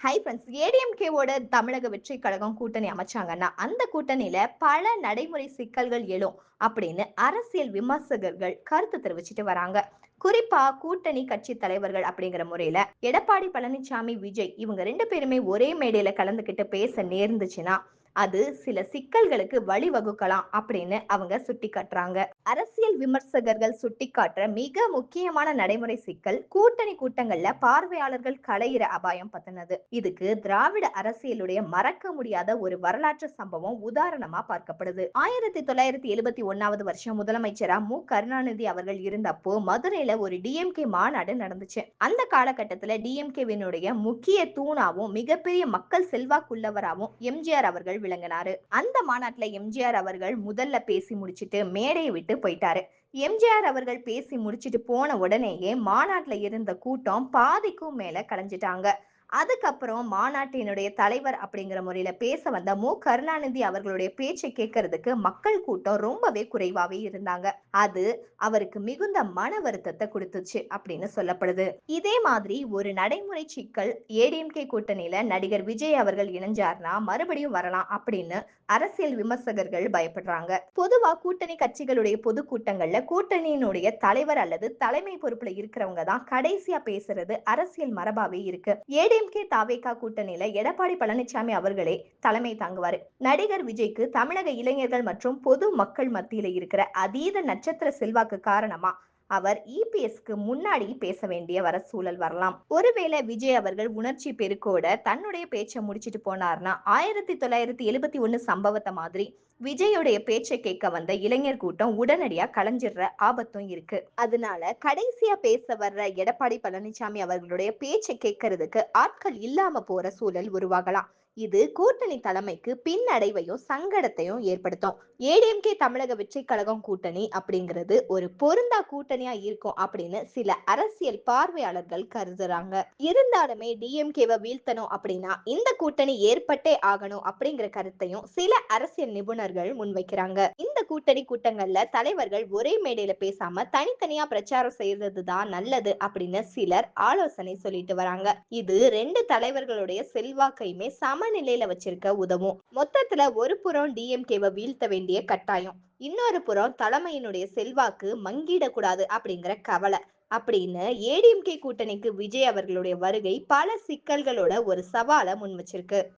Hi friends ஏடிஎம்கேவோட தமிழக வெற்றி கழகம் கூட்டணி அமைச்சாங்கன்னா அந்த கூட்டணியில பல நடைமுறை சிக்கல்கள் எழும் அப்படின்னு அரசியல் விமர்சகர்கள் கருத்து தெரிவிச்சிட்டு வராங்க. குறிப்பா கூட்டணி கட்சி தலைவர்கள் அப்படிங்கிற முறையில எடப்பாடி பழனிசாமி விஜய் இவங்க ரெண்டு பேருமே ஒரே மேடையில கலந்துகிட்டு பேச நேர்ந்துச்சுன்னா அது சில சிக்கல்களுக்கு வழிவகுக்கலாம் அப்படின்னு அவங்க சுட்டி காட்டுறாங்க அரசியல் விமர்சகர்கள் சுட்டிக்காட்டுற மிக முக்கியமான நடைமுறை சிக்கல் கூட்டணி கூட்டங்கள்ல பார்வையாளர்கள் களையிற அபாயம் பத்தினது. இதுக்கு திராவிட அரசியலுடைய மறக்க முடியாத ஒரு வரலாற்று சம்பவம் உதாரணமா பார்க்கப்படுது. ஆயிரத்தி தொள்ளாயிரத்தி எழுபத்தி ஒன்னாவது வருஷம் முதலமைச்சரா மு. கருணாநிதி அவர்கள் இருந்தப்போ மதுரையில ஒரு டிஎம்கே மாநாடு நடந்துச்சு. அந்த காலகட்டத்துல டிஎம்கேவினுடைய முக்கிய தூணாவும் மிகப்பெரிய மக்கள் செல்வாக்குள்ளவராகவும் எம்ஜிஆர் அவர்கள் விளங்கினாரு. அந்த மாநாட்டுல எம்ஜிஆர் அவர்கள் முதல்ல பேசி முடிச்சிட்டு மேடையை விட்டு போயிட்டாரு. எம்ஜிஆர் அவர்கள் பேசி முடிச்சிட்டு போன உடனேயே மாநாட்டுல இருந்த கூட்டம் பாதிக்கும் மேல கலைஞ்சிட்டாங்க. அதுக்கப்புறம் மாநாட்டினுடைய தலைவர் அப்படிங்கிற முறையில பேச வந்த மு. கருணாநிதி அவர்களுடைய பேச்சை கேட்கறதுக்கு மக்கள் கூட்டம் ரொம்பவே குறைவாவே இருந்தாங்க. அது அவருக்கு மிகுந்த மன வருத்தத்தை கொடுத்துச்சு அப்படின்னு சொல்லப்படுது. இதே மாதிரி ஒரு நடைமுறை சிக்கல் ஏடிஎம்கே கூட்டணியில நடிகர் விஜய் அவர்கள் இணைஞ்சார்னா மறுபடியும் வரலாம் அப்படின்னு அரசியல் விமர்சகர்கள் பயப்படுறாங்க. பொதுவா கூட்டணி கட்சிகளுடைய பொதுக்கூட்டங்கள்ல கூட்டணியினுடைய தலைவர் அல்லது தலைமை பொறுப்புல இருக்கிறவங்க தான் கடைசியா பேசுறது அரசியல் மரபாவே இருக்கு. ஏடிஎம்கே தாவேகா கூட்டணியில எடப்பாடி பழனிசாமி அவர்களே தலைமை தாங்குவாரு. நடிகர் விஜய்க்கு தமிழக இளைஞர்கள் மற்றும் பொது மக்கள் மத்தியில இருக்கிற அதீத நட்சத்திர செல்வாக்கு காரணமா அவர் இபிஎஸ்க்கு முன்னாடி பேச வேண்டிய வர சூழல் வரலாம். ஒருவேளை விஜய் அவர்கள் உணர்ச்சி பெருக்கோட தன்னுடைய பேச்சை முடிச்சிட்டு போனார்னா ஆயிரத்தி தொள்ளாயிரத்தி எழுபத்தி ஒன்னு சம்பவத்தை மாதிரி விஜயுடைய பேச்சை கேட்க வந்த இளைஞர் கூட்டம் உடனடியா கலைஞ்சிடுற ஆபத்தும் இருக்கு. அதனால கடைசியா பேச வர்ற எடப்பாடி பழனிசாமி அவர்களுடைய பேச்சை கேட்கறதுக்கு ஆட்கள் இல்லாம போற சூழல் உருவாகலாம். இது கூட்டணி தலைமைக்கு பின்னடைவையும் சங்கடத்தையும் ஏற்படுத்தும். ஏடிஎம்கே தமிழக வெற்றி கழகம் கூட்டணி அப்படிங்கிறது ஒரு பொருந்தா கூட்டணியா இருக்கும் அப்படின்னு சில அரசியல் பார்வையாளர்கள் கருதுறாங்க. இருந்தாலுமே டிஎம்கேவை வீழ்த்தணும் அப்படின்னா இந்த கூட்டணி ஏற்பட்டே ஆகணும் அப்படிங்கிற கருத்தையும் சில அரசியல் நிபுணர்கள் முன்வைக்கிறாங்க. இந்த கூட்டணி கூட்டங்கள்ல தலைவர்கள் ஒரே மேடையில பேசாம தனித்தனியா பிரச்சாரம் செய்யறது தான் நல்லது அப்படின்னு சிலர் ஆலோசனை சொல்லிட்டு வராங்க. இது ரெண்டு தலைவர்களுடைய செல்வாக்கையுமே சமநிலையில வச்சிருக்க உதவும். மொத்தத்துல ஒரு புறம் டிஎம்கேவை வீழ்த்த வேண்டிய கட்டாயம். இன்னொரு புறம் தலைமையினுடைய செல்வாக்கு மங்கிடக்கூடாது அப்படிங்கிற கவலை. அப்படின்னு ஏடிஎம்கே கூட்டணிக்கு விஜய் அவர்களுடைய வருகை பல சிக்கல்களோட ஒரு சவாலை முன் வச்சிருக்கு.